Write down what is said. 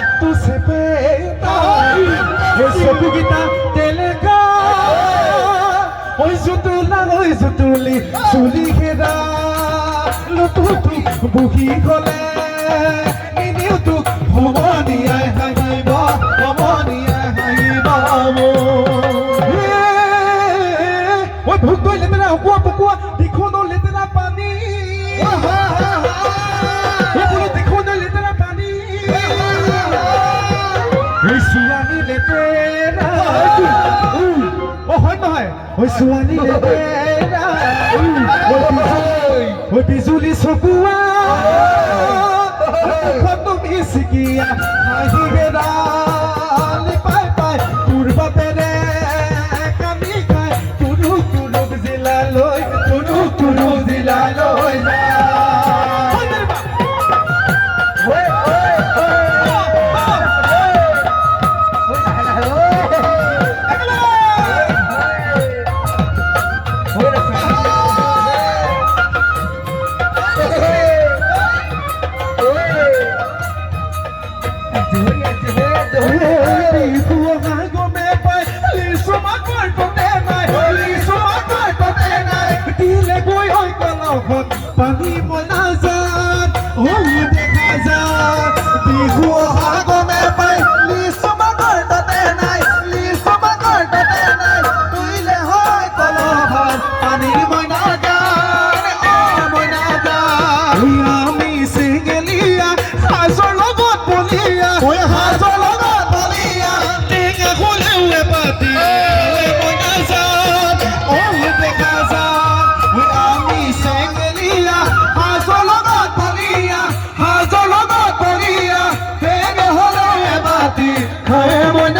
ওই লাট্টু সেপে ওই সবুগিটা তেলেকা ওই জুতুলা ওই জুতুলি গলে। এনেও তোক সমনীয়াই হাঁহিব সমনীয়াই হাঁহিব ওই লেতেৰা অকোৱা পকোৱা দিখনো লেতেৰা পানী। ছোৱালী লেতেৰা অ হয় নহয় ঐ ছোৱালী লেতেৰা ঐ বিজুলী চকুৱা তুমি মিচিকিয়া হাঁহি বেৰালি পানী মনা যাত দেখা বিহু I am one.